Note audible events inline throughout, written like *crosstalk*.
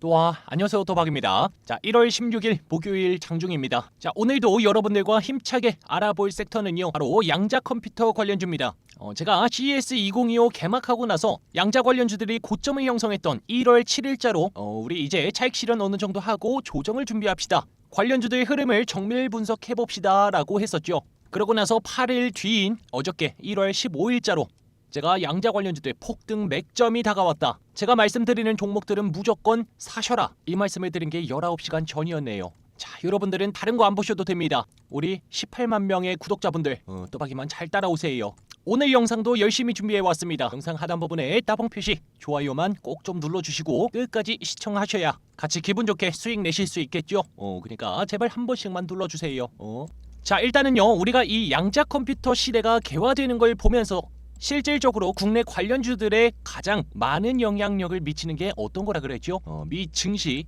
또한 안녕하세요 도박입니다. 자 1월 16일 목요일 장중입니다. 자 오늘도 여러분들과 힘차게 알아볼 섹터는요 바로 양자 컴퓨터 관련주입니다. 어, 제가 CES 2025 개막하고 나서 양자 관련주들이 고점을 형성했던 1월 7일자로 어, 우리 이제 차익 실현 어느 정도 하고 조정을 준비합시다. 관련주들의 흐름을 정밀 분석해 봅시다 라고 했었죠. 그러고 나서 8일 뒤인 어저께 1월 15일자로 제가 양자 관련주들 폭등 맥점이 다가왔다. 제가 말씀드리는 종목들은 무조건 사셔라. 이 말씀을 드린 게 19시간 전이었네요. 자, 여러분들은 다른 거 안 보셔도 됩니다. 우리 18만 명의 구독자분들 어, 또박이만 잘 따라오세요. 오늘 영상도 열심히 준비해 왔습니다. 영상 하단 부분에 따봉 표시, 좋아요만 꼭 좀 눌러주시고 끝까지 시청하셔야 같이 기분 좋게 수익 내실 수 있겠죠. 어, 그러니까 제발 한 번씩만 눌러주세요. 어. 자, 일단은요, 우리가 이 양자 컴퓨터 시대가 개화되는 걸 보면서 실질적으로 국내 관련주들에 가장 많은 영향력을 미치는 게 어떤 거라 그랬죠? 어, 미 증시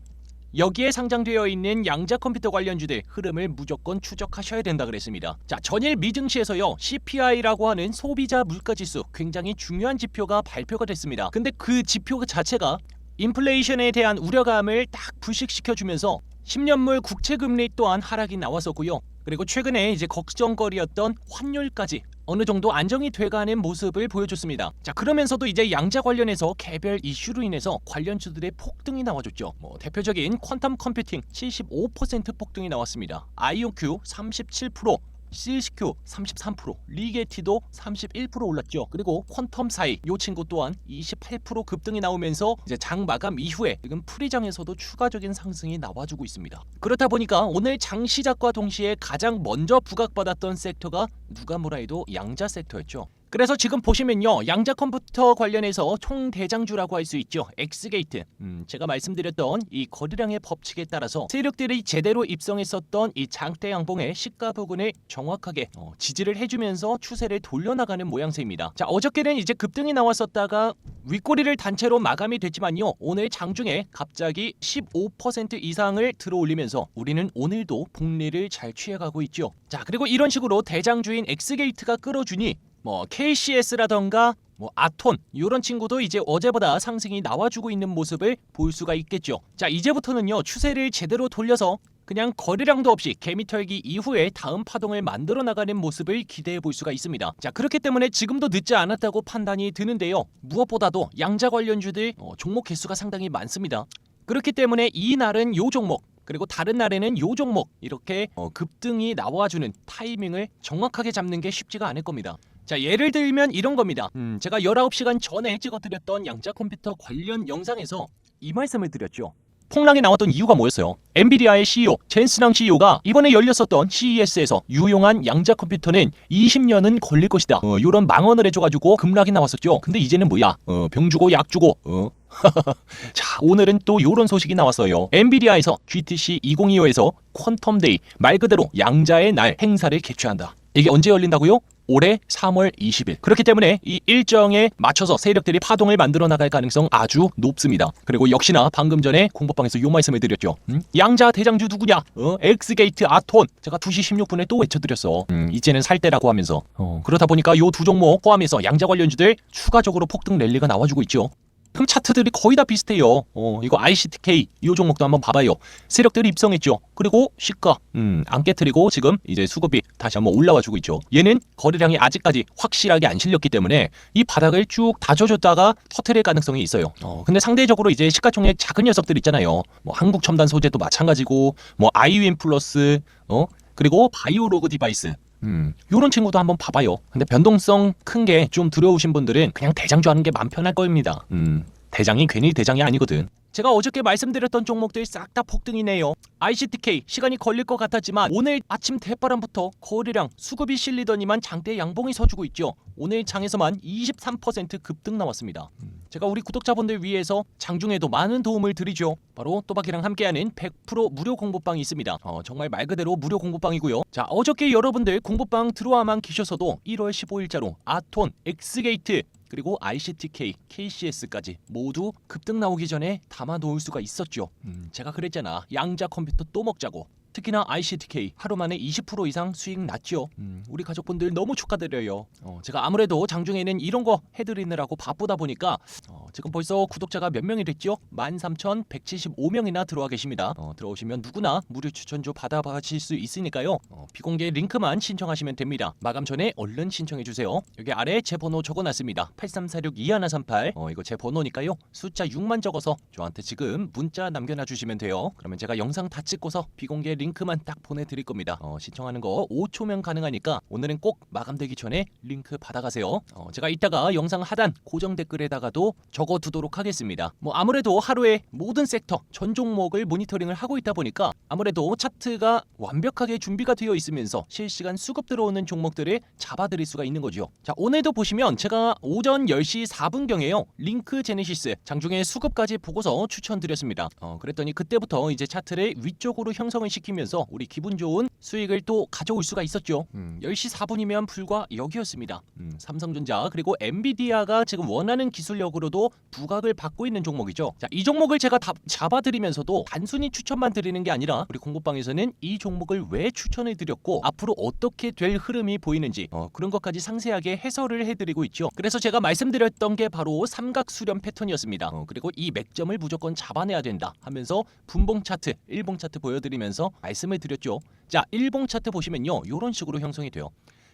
여기에 상장되어 있는 양자 컴퓨터 관련주들 흐름을 무조건 추적하셔야 된다 그랬습니다. 자, 전일 미증시에서요. CPI라고 하는 소비자 물가 지수 굉장히 중요한 지표가 발표가 됐습니다. 근데 그 지표 자체가 인플레이션에 대한 우려감을 딱 불식시켜 주면서 10년물 국채 금리 또한 하락이 나왔었고요. 그리고 최근에 이제 걱정거리였던 환율까지 어느 정도 안정이 돼가는 모습을 보여줬습니다. 자 그러면서도 이제 양자 관련해서 개별 이슈로 인해서 관련주들의 폭등이 나와줬죠. 뭐 대표적인 퀀텀 컴퓨팅 75% 폭등이 나왔습니다. IOQ 37%, CSQ 33%, 리게티도 31% 올랐죠. 그리고 퀀텀 사이 이 친구 또한 28% 급등이 나오면서 이제 장 마감 이후에 지금 프리장에서도 추가적인 상승이 나와주고 있습니다. 그렇다 보니까 오늘 장 시작과 동시에 가장 먼저 부각받았던 섹터가 누가 뭐라 해도 양자 섹터였죠. 그래서 지금 보시면요 양자 컴퓨터 관련해서 총 대장주라고 할 수 있죠. 엑스게이트. 음, 제가 말씀드렸던 이 거래량의 법칙에 따라서 세력들이 제대로 입성했었던 이 장대 양봉의 시가 부근을 정확하게 어, 지지를 해주면서 추세를 돌려나가는 모양새입니다. 자 어저께는 이제 급등이 나왔었다가 윗꼬리를 단체로 마감이 됐지만요 오늘 장중에 갑자기 15% 이상을 들어올리면서 우리는 오늘도 복리를 잘 취해가고 있죠. 자 그리고 이런 식으로 대장주인 엑스게이트가 끌어주니 뭐 KCS라던가 뭐 아톤 이런 친구도 이제 어제보다 상승이 나와주고 있는 모습을 볼 수가 있겠죠. 자 이제부터는요 추세를 제대로 돌려서 그냥 거래량도 없이 개미 털기 이후에 다음 파동을 만들어 나가는 모습을 기대해 볼 수가 있습니다. 자 그렇기 때문에 지금도 늦지 않았다고 판단이 드는데요. 무엇보다도 양자 관련주들 어, 종목 개수가 상당히 많습니다. 그렇기 때문에 이 날은 요 종목 그리고 다른 날에는 요 종목 이렇게 어, 급등이 나와주는 타이밍을 정확하게 잡는 게 쉽지가 않을 겁니다. 자 예를 들면 이런 겁니다. 음, 제가 19시간 전에 찍어드렸던 양자 컴퓨터 관련 영상에서 이 말씀을 드렸죠. 폭락이 나왔던 이유가 뭐였어요? 엔비디아의 CEO 젠스랑 CEO가 이번에 열렸었던 CES에서 유용한 양자 컴퓨터는 20년은 걸릴 것이다. 어, 이런 망언을 해줘가지고 급락이 나왔었죠. 근데 이제는 뭐야? 어, 병 주고 약 주고. 어? *laughs* 자 오늘은 또 이런 소식이 나왔어요. 엔비디아에서 GTC 2025에서 퀀텀데이 말 그대로 양자의 날 행사를 개최한다. 이게 언제 열린다고요? 올해 3월 20일. 그렇기 때문에 이 일정에 맞춰서 세력들이 파동을 만들어 나갈 가능성 아주 높습니다. 그리고 역시나 방금 전에 공법방에서 요 말씀을 드렸죠. 음? 양자 대장주 누구냐? 어? 엑스게이트 아톤. 제가 2시 16분에 또 외쳐드렸어. 음, 이제는 살 때라고 하면서. 어, 그러다 보니까 요 두 종목 포함해서 양자 관련주들 추가적으로 폭등 랠리가 나와주고 있죠. 그럼 차트들이 거의 다 비슷해요. 어, 이거 ICTK 이 종목도 한번 봐봐요. 세력들이 입성했죠. 그리고 시가 음, 안 깨트리고 지금 이제 수급이 다시 한번 올라와 주고 있죠. 얘는 거래량이 아직까지 확실하게 안 실렸기 때문에 이 바닥을 쭉 다져줬다가 터트릴 가능성이 있어요. 어, 근데 상대적으로 이제 시가총액 작은 녀석들 있잖아요. 뭐 한국 첨단 소재도 마찬가지고 뭐 아이윈 플러스 어 그리고 바이오로그 디바이스 음, 요런 친구도 한번 봐봐요. 근데 변동성 큰 게 좀 두려우신 분들은 그냥 대장주 하는 게 마음 편할 겁니다. 음, 대장이 괜히 대장이 아니거든. 제가 어저께 말씀드렸던 종목들 싹다 폭등이네요. ICTK 시간이 걸릴 것 같았지만 오늘 아침 대바람부터 거래량 수급이 실리더니만 장대 양봉이 서주고 있죠. 오늘 장에서만 23% 급등 나왔습니다. 제가 우리 구독자분들 위해서 장중에도 많은 도움을 드리죠. 바로 또박이랑 함께하는 100% 무료 공부방이 있습니다. 어, 정말 말 그대로 무료 공부방이고요. 자 어저께 여러분들 공부방 들어와만 계셔서도 1월 15일자로 아톤, 엑스게이트 그리고 ICTK, KCS까지 모두 급등 나오기 전에 담아 놓을 수가 있었죠. 음, 제가 그랬잖아. 양자 컴퓨터 또 먹자고. 특히나 ICTK 하루 만에 20% 이상 수익 났죠. 음, 우리 가족분들 너무 축하드려요. 어, 제가 아무래도 장중에는 이런 거 해드리느라고 바쁘다 보니까 어, 지금 벌써 구독자가 몇 명이 됐죠? 13,175명이나 들어와 계십니다. 어, 들어오시면 누구나 무료 추천주 받아가실 수 있으니까요. 어, 비공개 링크만 신청하시면 됩니다. 마감 전에 얼른 신청해 주세요. 여기 아래 제 번호 적어놨습니다. 8346-2138 어, 이거 제 번호니까요. 숫자 6만 적어서 저한테 지금 문자 남겨놔 주시면 돼요. 그러면 제가 영상 다 찍고서 비공개 링크만 딱 보내드릴 겁니다. 어, 신청하는 거 5초면 가능하니까 오늘은 꼭 마감되기 전에 링크 받아가세요. 어, 제가 이따가 영상 하단 고정 댓글에다가도 적어두도록 하겠습니다. 뭐 아무래도 하루에 모든 섹터 전 종목을 모니터링을 하고 있다 보니까 아무래도 차트가 완벽하게 준비가 되어 있으면서 실시간 수급 들어오는 종목들을 잡아드릴 수가 있는 거죠. 자 오늘도 보시면 제가 오전 10시 4분경에요 링크 제네시스 장중에 수급까지 보고서 추천드렸습니다. 어, 그랬더니 그때부터 이제 차트를 위쪽으로 형성을 시키 면서 우리 기분 좋은 수익을 또 가져올 수가 있었죠. 음, 10시 4분이면 불과 여기였습니다. 음, 삼성전자 그리고 엔비디아가 지금 원하는 기술력으로도 부각을 받고 있는 종목이죠. 자, 이 종목을 제가 다 잡아드리면서도 단순히 추천만 드리는 게 아니라 우리 공부방에서는 이 종목을 왜 추천을 드렸고 앞으로 어떻게 될 흐름이 보이는지 어, 그런 것까지 상세하게 해설을 해드리고 있죠. 그래서 제가 말씀드렸던 게 바로 삼각 수렴 패턴이었습니다. 어, 그리고 이 맥점을 무조건 잡아내야 된다 하면서 분봉 차트, 일봉 차트 보여드리면서 말씀을 드렸죠. 자, 일봉 차트 보시면요, 이런 식으로 형성이 돼요.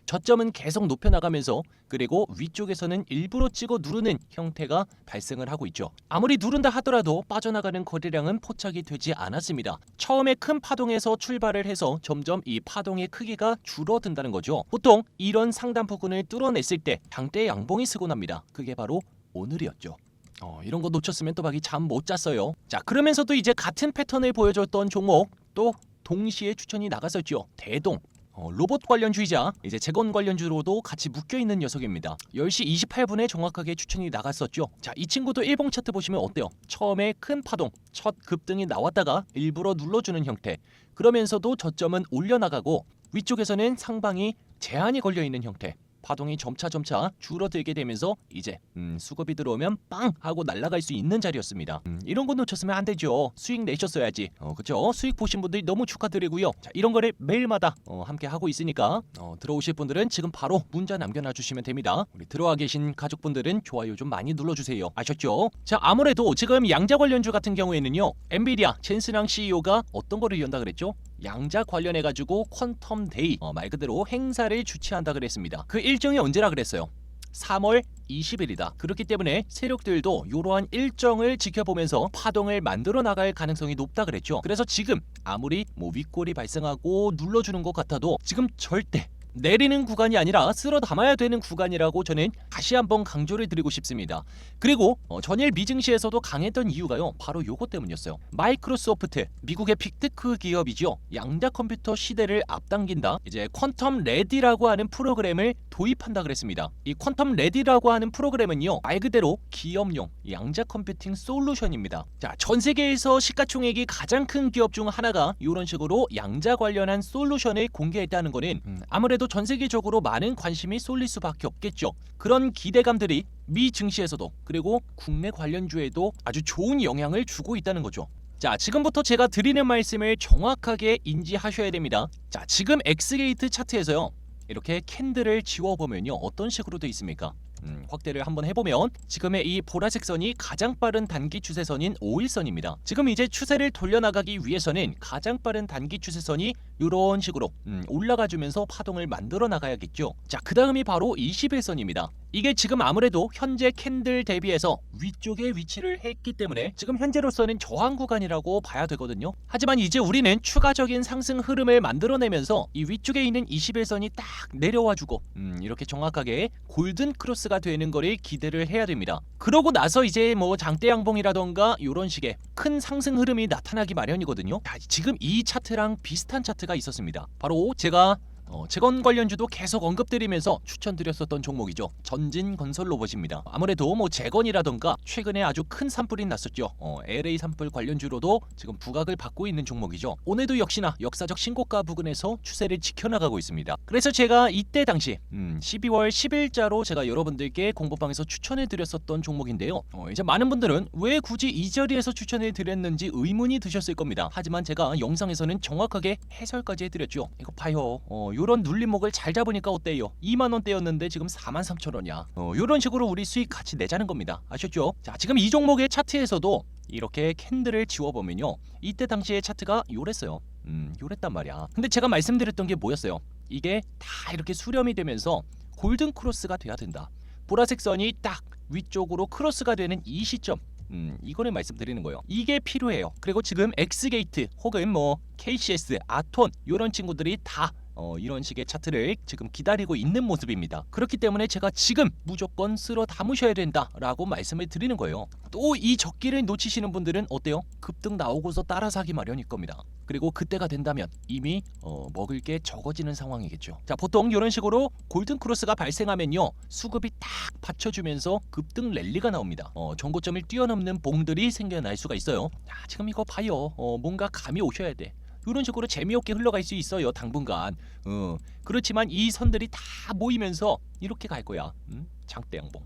저점은 계속 높여나가면서 그리고 위쪽에서는 일부러 찍어 누르는 형태가 발생을 하고 있죠. 아무리 누른다 하더라도 빠져나가는 거래량은 포착이 되지 않았습니다. 처음에 큰 파동에서 출발을 해서 점점 이 파동의 크기가 줄어든다는 거죠. 보통 이런 상단 부근을 뚫어냈을 때 장대 양봉이 쓰고 납니다. 그게 바로 오늘이었죠. 어, 이런 거 놓쳤으면 또 박이 잠 못 잤어요. 자, 그러면서도 이제 같은 패턴을 보여줬던 종목 또 동시에 추천이 나갔었죠. 대동. 어, 로봇 관련주의자 이제 재건 관련주로도 같이 묶여 있는 녀석입니다. 10시 28분에 정확하게 추천이 나갔었죠. 자, 이 친구도 일봉 차트 보시면 어때요? 처음에 큰 파동, 첫 급등이 나왔다가 일부러 눌러주는 형태. 그러면서도 저점은 올려나가고 위쪽에서는 상방이 제한이 걸려 있는 형태. 파동이 점차 점차 줄어들게 되면서 이제 음, 수급이 들어오면 빵 하고 날아갈 수 있는 자리였습니다. 음, 이런 거 놓쳤으면 안 되죠. 수익 내셨어야지. 어, 그죠? 수익 보신 분들 너무 축하드리고요. 자, 이런 거를 매일마다 어, 함께 하고 있으니까 어, 들어오실 분들은 지금 바로 문자 남겨놔 주시면 됩니다. 우리 들어와 계신 가족분들은 좋아요 좀 많이 눌러주세요. 아셨죠? 자, 아무래도 지금 양자 관련주 같은 경우에는요, 엔비디아 젠스랑 CEO가 어떤 거를 연다 그랬죠? 양자 관련해 가지고 퀀텀 데이 어, 말 그대로 행사를 주최한다 그랬습니다. 그 일정이 언제라 그랬어요? 3월 20일이다. 그렇기 때문에 세력들도 이러한 일정을 지켜보면서 파동을 만들어 나갈 가능성이 높다 그랬죠. 그래서 지금 아무리 뭐 윗골이 발생하고 눌러주는 것 같아도 지금 절대 내리는 구간이 아니라 쓸어 담아야 되는 구간이라고 저는 다시 한번 강조를 드리고 싶습니다. 그리고 어, 전일 미증시에서도 강했던 이유가요. 바로 요것 때문이었어요. 마이크로소프트, 미국의 빅테크 기업이죠. 양자 컴퓨터 시대를 앞당긴다. 이제 퀀텀 레디라고 하는 프로그램을 도입한다 그랬습니다. 이 퀀텀 레디라고 하는 프로그램은요. 말 그대로 기업용 양자 컴퓨팅 솔루션입니다. 자, 전 세계에서 시가총액이 가장 큰 기업 중 하나가 이런 식으로 양자 관련한 솔루션을 공개했다는 거는 음, 아무래도 전 세계적으로 많은 관심이 쏠릴 수밖에 없겠죠. 그런 기대감들이 미 증시에서도 그리고 국내 관련주에도 아주 좋은 영향을 주고 있다는 거죠. 자, 지금부터 제가 드리는 말씀을 정확하게 인지하셔야 됩니다. 자, 지금 엑스게이트 차트에서요. 이렇게 캔들을 지워보면요. 어떤 식으로 되어 있습니까? 음, 확대를 한번 해보면 지금의 이 보라색 선이 가장 빠른 단기 추세선인 5일선입니다. 지금 이제 추세를 돌려나가기 위해서는 가장 빠른 단기 추세선이 이런 식으로 음, 올라가 주면서 파동을 만들어 나가야겠죠. 자, 그 다음이 바로 20일선입니다. 이게 지금 아무래도 현재 캔들 대비해서 위쪽에 위치를 했기 때문에 지금 현재로서는 저항 구간이라고 봐야 되거든요. 하지만 이제 우리는 추가적인 상승 흐름을 만들어내면서 이 위쪽에 있는 21선이 딱 내려와주고 음, 이렇게 정확하게 골든 크로스가 되는 거를 기대를 해야 됩니다. 그러고 나서 이제 뭐 장대 양봉이라던가 이런 식의 큰 상승 흐름이 나타나기 마련이거든요. 자, 지금 이 차트랑 비슷한 차트 가 있었습니다. 바로 제가 어, 재건 관련주도 계속 언급드리면서 추천드렸었던 종목이죠. 전진 건설 로봇입니다. 아무래도 뭐 재건이라던가 최근에 아주 큰 산불이 났었죠. 어, LA 산불 관련주로도 지금 부각을 받고 있는 종목이죠. 오늘도 역시나 역사적 신고가 부근에서 추세를 지켜나가고 있습니다. 그래서 제가 이때 당시 음, 12월 10일자로 제가 여러분들께 공부방에서 추천해 드렸었던 종목인데요. 어, 이제 많은 분들은 왜 굳이 이 자리에서 추천해 드렸는지 의문이 드셨을 겁니다. 하지만 제가 영상에서는 정확하게 해설까지 해드렸죠. 이거 봐요. 어, 요런 눌림목을 잘 잡으니까 어때요? 2만 원대였는데 지금 4만 3천 원이야. 어, 요런 식으로 우리 수익 같이 내자는 겁니다. 아셨죠? 자, 지금 이 종목의 차트에서도 이렇게 캔들을 지워보면요. 이때 당시의 차트가 요랬어요. 음, 요랬단 말이야. 근데 제가 말씀드렸던 게 뭐였어요? 이게 다 이렇게 수렴이 되면서 골든 크로스가 돼야 된다. 보라색 선이 딱 위쪽으로 크로스가 되는 이 시점. 음, 이거를 말씀드리는 거예요. 이게 필요해요. 그리고 지금 엑스게이트 혹은 뭐 KCS, 아톤 이런 친구들이 다 어, 이런 식의 차트를 지금 기다리고 있는 모습입니다. 그렇기 때문에 제가 지금 무조건 쓸어 담으셔야 된다라고 말씀을 드리는 거예요. 또 이 적기를 놓치시는 분들은 어때요? 급등 나오고서 따라 사기 마련일 겁니다. 그리고 그때가 된다면 이미 어, 먹을 게 적어지는 상황이겠죠. 자, 보통 이런 식으로 골든 크로스가 발생하면요. 수급이 딱 받쳐주면서 급등 랠리가 나옵니다. 어, 정고점을 뛰어넘는 봉들이 생겨날 수가 있어요. 야, 지금 이거 봐요. 어, 뭔가 감이 오셔야 돼. 이런 식으로 재미없게 흘러갈 수 있어요 당분간. 어, 그렇지만 이 선들이 다 모이면서 이렇게 갈 거야. 음? 장대양봉.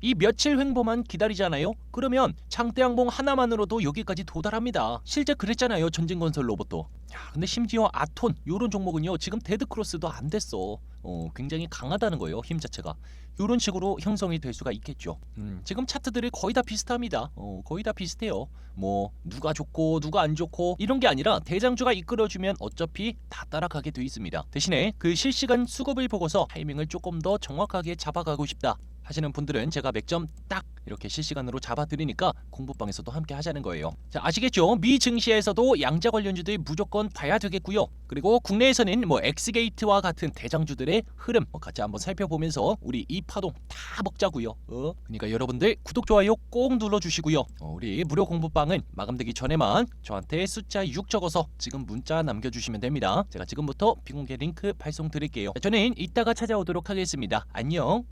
이 며칠 횡보만 기다리잖아요? 그러면 장대양봉 하나만으로도 여기까지 도달합니다. 실제 그랬잖아요 전진건설 로봇도. 야 근데 심지어 아톤 요런 종목은요 지금 데드크로스도 안 됐어 어, 굉장히 강하다는 거예요 힘 자체가 이런 식으로 형성이 될 수가 있겠죠. 음, 지금 차트들이 거의 다 비슷합니다. 어, 거의 다 비슷해요. 뭐 누가 좋고 누가 안 좋고 이런 게 아니라 대장주가 이끌어주면 어차피 다 따라가게 돼 있습니다. 대신에 그 실시간 수급을 보고서 타이밍을 조금 더 정확하게 잡아가고 싶다. 하시는 분들은 제가 맥점 딱 이렇게 실시간으로 잡아드리니까 공부방에서도 함께 하자는 거예요. 자 아시겠죠? 미 증시에서도 양자 관련주들 무조건 봐야 되겠고요. 그리고 국내에서는 뭐 엑스게이트와 같은 대장주들의 흐름 뭐 같이 한번 살펴보면서 우리 이 파동 다 먹자고요. 어? 그러니까 여러분들 구독 좋아요 꼭 눌러주시고요. 어, 우리 무료 공부방은 마감되기 전에만 저한테 숫자 6 적어서 지금 문자 남겨주시면 됩니다. 제가 지금부터 비공개 링크 발송 드릴게요. 자, 저는 이따가 찾아오도록 하겠습니다. 안녕.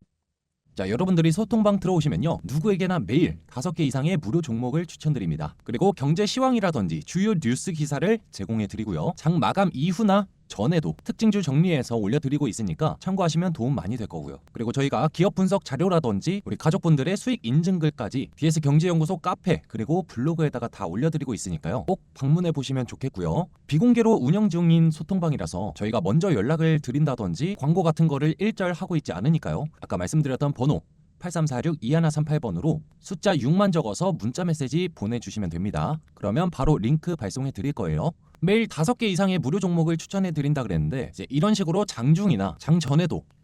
자, 여러분들이 소통방 들어오시면요. 누구에게나 매일 다섯 개 이상의 무료 종목을 추천드립니다. 그리고 경제 시황이라든지 주요 뉴스 기사를 제공해 드리고요. 장 마감 이후나 전에도 특징주 정리해서 올려드리고 있으니까 참고하시면 도움 많이 될 거고요. 그리고 저희가 기업 분석 자료라든지 우리 가족분들의 수익 인증글까지 BS 경제연구소 카페 그리고 블로그에다가 다 올려드리고 있으니까요. 꼭 방문해 보시면 좋겠고요. 비공개로 운영 중인 소통방이라서 저희가 먼저 연락을 드린다든지 광고 같은 거를 일절 하고 있지 않으니까요. 아까 말씀드렸던 번호 8346-2138번으로 숫자 6만 적어서 문자 메시지 보내주시면 됩니다. 그러면 바로 링크 발송해 드릴 거예요. 매일 5개 이상의 무료 종목을 추천해 드린다 그랬는데 이제 이런 식으로 장 중이나 장 전에도